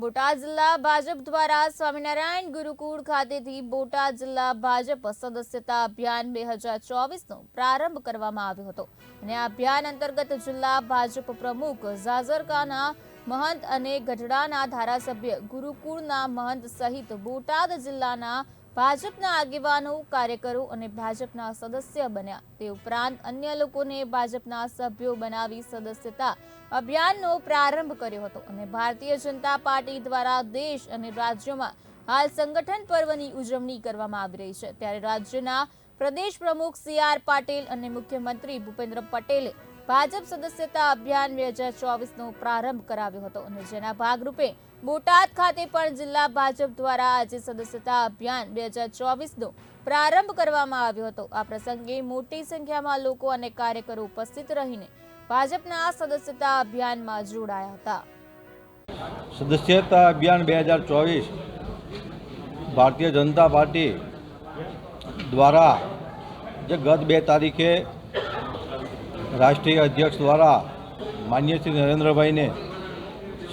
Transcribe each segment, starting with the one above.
બોટાદ જિલ્લા ભાજપ દ્વારા સ્વામિનારાયણ ગુરુકુળ ખાતેથી બોટાદ જિલ્લા ભાજપ સદસ્યતા અભિયાન બે હજાર ચોવીસનો પ્રારંભ કરવામાં આવ્યો હતો. અને આ અભિયાન અંતર્ગત જિલ્લા ભાજપ પ્રમુખ ઝાઝરકાના મહંત અને ગઢડાના ધારાસભ્ય ગુરુકુળના મહંત સહિત બોટાદ જિલ્લાના ભાજપના આગેવાનો, કાર્યકરો અને ભાજપના સદસ્ય બન્યા. તે ઉપરાંત અન્ય લોકોને ભાજપના સભ્યો બનાવી સદસ્યતા અભિયાનનો પ્રારંભ કર્યો હતો અને ભારતીય જનતા પાર્ટી દ્વારા દેશ અને રાજ્યોમાં હાલ સંગઠન પર્વની ઉજવણી કરવામાં આવી રહી છે. ત્યારે રાજ્યના પ્રદેશ પ્રમુખ સી આર પાટીલ અને મુખ્યમંત્રી ભૂપેન્દ્ર પટેલે ભાજપ સદસ્યતા અભિયાન બે હજાર ચોવીસનો પ્રારંભ કરાવ્યો હતો અને જેના ભાગરૂપે બોટાદ ખાતે પણ જિલ્લા ભાજપ દ્વારા આજે સદસ્યતા અભિયાન બે હજાર ચોવીસનો પ્રારંભ કરવામાં આવ્યો હતો. આ પ્રસંગે મોટી સંખ્યામાં લોકો અને કાર્યકરો ઉપસ્થિત રહીને ભાજપના સદસ્યતા અભિયાનમાં જોડાયા હતા. સદસ્યતા અભિયાન બે હજાર ચોવીસ ભારતીય જનતા પાર્ટી દ્વારા જે ગત બે તારીખે રાષ્ટ્રીય અધ્યક્ષ દ્વારા માન્ય શ્રી નરેન્દ્રભાઈને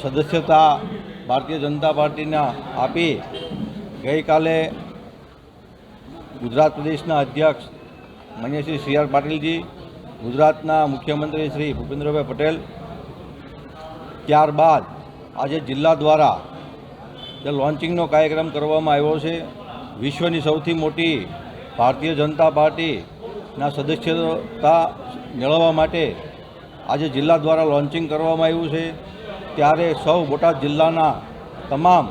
સદસ્યતા ભારતીય જનતા પાર્ટીના આપી ગઈકાલે ગુજરાત પ્રદેશના અધ્યક્ષ માન્ય શ્રી સી આર પાટીલજી, ગુજરાતના મુખ્યમંત્રી શ્રી ભૂપેન્દ્રભાઈ પટેલ, ત્યારબાદ આજે જિલ્લા દ્વારા જે લોન્ચિંગનો કાર્યક્રમ કરવામાં આવ્યો છે, વિશ્વની સૌથી મોટી ભારતીય જનતા પાર્ટીના સદસ્યતા મેળવવા માટે આજે જિલ્લા દ્વારા લોન્ચિંગ કરવામાં આવ્યું છે. ત્યારે સૌ બોટાદ જિલ્લાના તમામ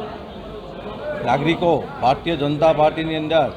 નાગરિકો ભારતીય જનતા પાર્ટીની અંદર